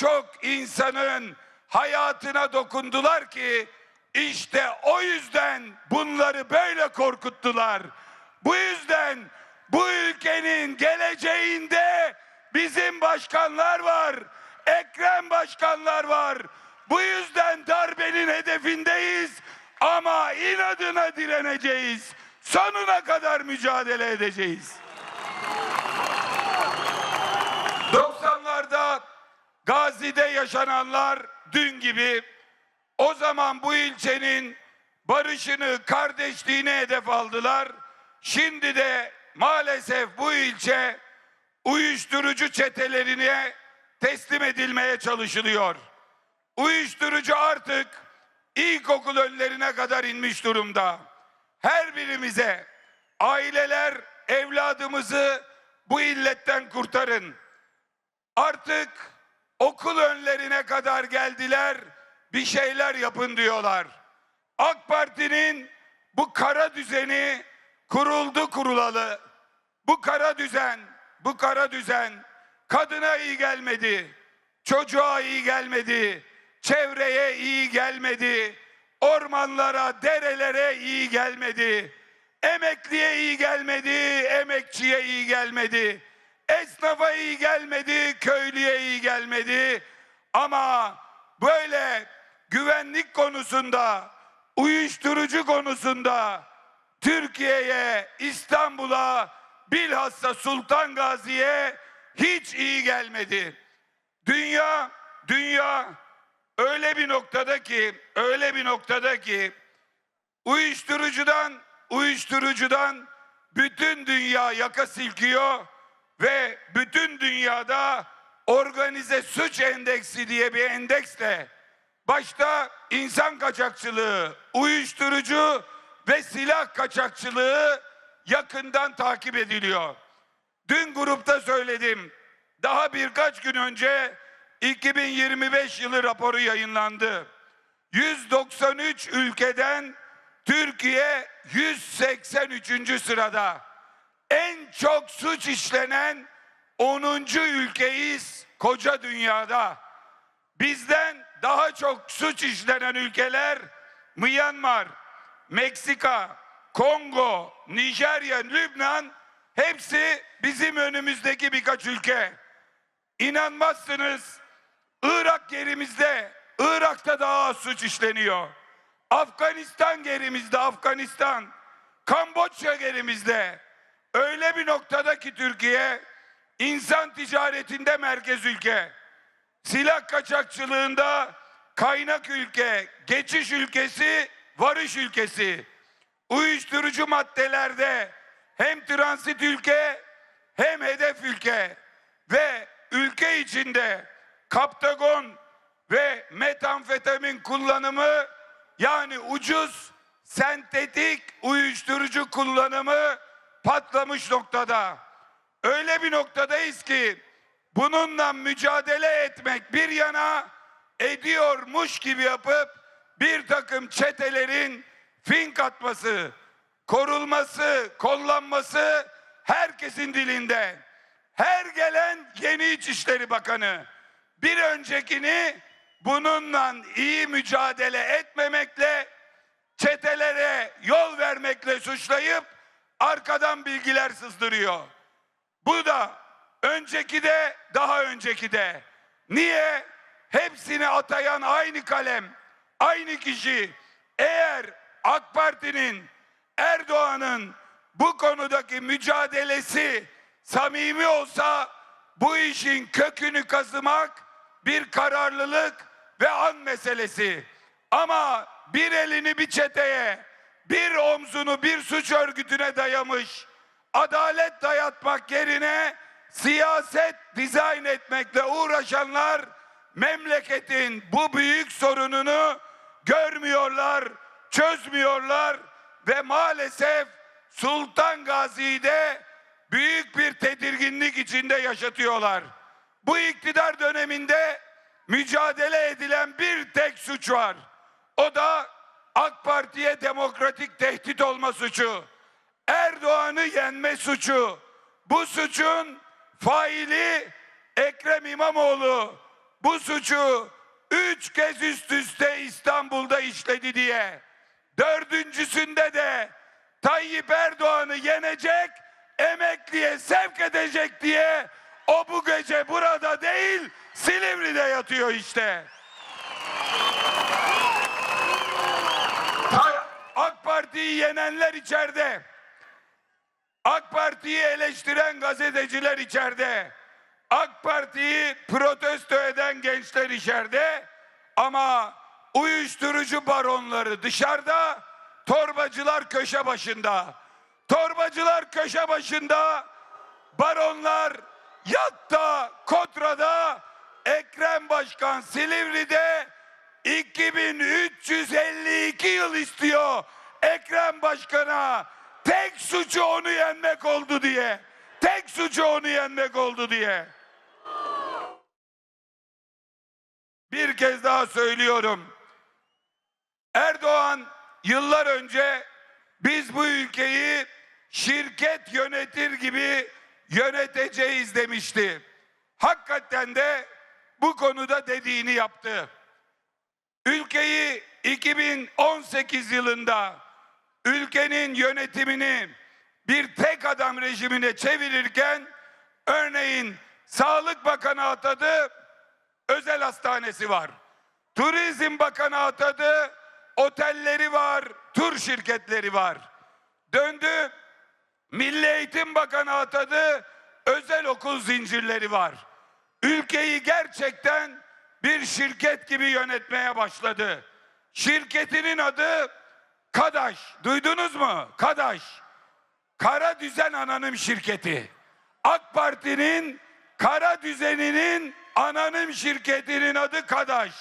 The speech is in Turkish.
çok insanın hayatına dokundular ki işte o yüzden bunları böyle korkuttular. Bu yüzden bu ülkenin geleceğinde bizim başkanlar var. Ekrem başkanlar var. Bu yüzden darbenin hedefindeyiz ama inadına direneceğiz. Sonuna kadar mücadele edeceğiz. Gazi'de yaşananlar dün gibi o zaman bu ilçenin barışını, kardeşliğini hedef aldılar. Şimdi de maalesef bu ilçe uyuşturucu çetelerine teslim edilmeye çalışılıyor. Uyuşturucu artık ilkokul önlerine kadar inmiş durumda. Her birimize aileler evladımızı bu illetten kurtarın. Artık okul önlerine kadar geldiler. Bir şeyler yapın diyorlar. AK Parti'nin bu kara düzeni kuruldu kurulalı. Bu kara düzen, bu kara düzen kadına iyi gelmedi. Çocuğa iyi gelmedi. Çevreye iyi gelmedi. Ormanlara, derelere iyi gelmedi. Emekliye iyi gelmedi, emekçiye iyi gelmedi. Esnafa iyi gelmedi, köylüye iyi gelmedi. Ama böyle güvenlik konusunda, uyuşturucu konusunda Türkiye'ye, İstanbul'a, bilhassa Sultan Gazi'ye hiç iyi gelmedi. Dünya, dünya öyle bir noktada ki, öyle bir noktada ki uyuşturucudan, uyuşturucudan bütün dünya yaka silkiyor ve bütün dünyada organize suç endeksi diye bir endeksle başta insan kaçakçılığı, uyuşturucu ve silah kaçakçılığı yakından takip ediliyor. Dün grupta söyledim. Daha birkaç gün önce 2025 yılı raporu yayınlandı. 193 ülkeden Türkiye 183. sırada. En çok suç işlenen 10. ülkeyiz koca dünyada. Bizden daha çok suç işlenen ülkeler Myanmar, Meksika, Kongo, Nijerya, Lübnan hepsi bizim önümüzdeki birkaç ülke. İnanmazsınız Irak gerimizde, Irak'ta daha az suç işleniyor. Afganistan gerimizde, Afganistan. Kamboçya gerimizde. Öyle bir noktada ki Türkiye insan ticaretinde merkez ülke. Silah kaçakçılığında kaynak ülke, geçiş ülkesi, varış ülkesi. Uyuşturucu maddelerde hem transit ülke hem hedef ülke ve ülke içinde kaptagon ve metamfetamin kullanımı yani ucuz sentetik uyuşturucu kullanımı patlamış noktada. Öyle bir noktadayız ki bununla mücadele etmek bir yana ediyormuş gibi yapıp bir takım çetelerin fink atması, korulması, kollanması herkesin dilinde. Her gelen yeni İçişleri Bakanı bir öncekini bununla iyi mücadele etmemekle çetelere yol vermekle suçlayıp arkadan bilgiler sızdırıyor. Bu da önceki de daha önceki de. Niye? Hepsini atayan aynı kalem, aynı kişi. Eğer AK Parti'nin, Erdoğan'ın bu konudaki mücadelesi samimi olsa bu işin kökünü kazımak bir kararlılık ve an meselesi. Ama bir elini bir çeteye, bir omzunu bir suç örgütüne dayamış, adalet dayatmak yerine siyaset dizayn etmekle uğraşanlar memleketin bu büyük sorununu görmüyorlar, çözmüyorlar ve maalesef Sultan Gazi'de büyük bir tedirginlik içinde yaşatıyorlar. Bu iktidar döneminde mücadele edilen bir tek suç var. O da AK Parti'ye demokratik tehdit olma suçu. Erdoğan'ı yenme suçu. Bu suçun faili Ekrem İmamoğlu. bu suçu üç kez üst üste İstanbul'da işledi diye dördüncüsünde de Tayyip Erdoğan'ı yenecek, emekliye sevk edecek diye o bu gece burada değil Silivri'de yatıyor işte. Ta- AK Parti'yi yenenler içeride. AK Parti'yi eleştiren gazeteciler içeride. AK Parti'yi protesto eden gençler içeride. Ama uyuşturucu baronları dışarıda, torbacılar köşe başında. Torbacılar köşe başında, baronlar yatta, kotrada, Ekrem Başkan Silivri'de 2352 yıl istiyor Ekrem Başkan'a. Tek suçu onu yenmek oldu diye. Tek suçu onu yenmek oldu diye. Bir kez daha söylüyorum. Erdoğan yıllar önce biz bu ülkeyi şirket yönetir gibi yöneteceğiz demişti. Hakikaten de bu konuda dediğini yaptı. Ülkeyi 2018 yılında ülkenin yönetimini bir tek adam rejimine çevirirken örneğin Sağlık Bakanı atadı, özel hastanesi var. Turizm Bakanı atadı, otelleri var, tur şirketleri var. Döndü, Milli Eğitim Bakanı atadı, özel okul zincirleri var. Ülkeyi gerçekten bir şirket gibi yönetmeye başladı. Şirketinin adı Kadaş. Duydunuz mu? Kadaş. Kara Düzen Anonim Şirketi. AK Parti'nin kara düzeninin anonim şirketinin adı Kadaş.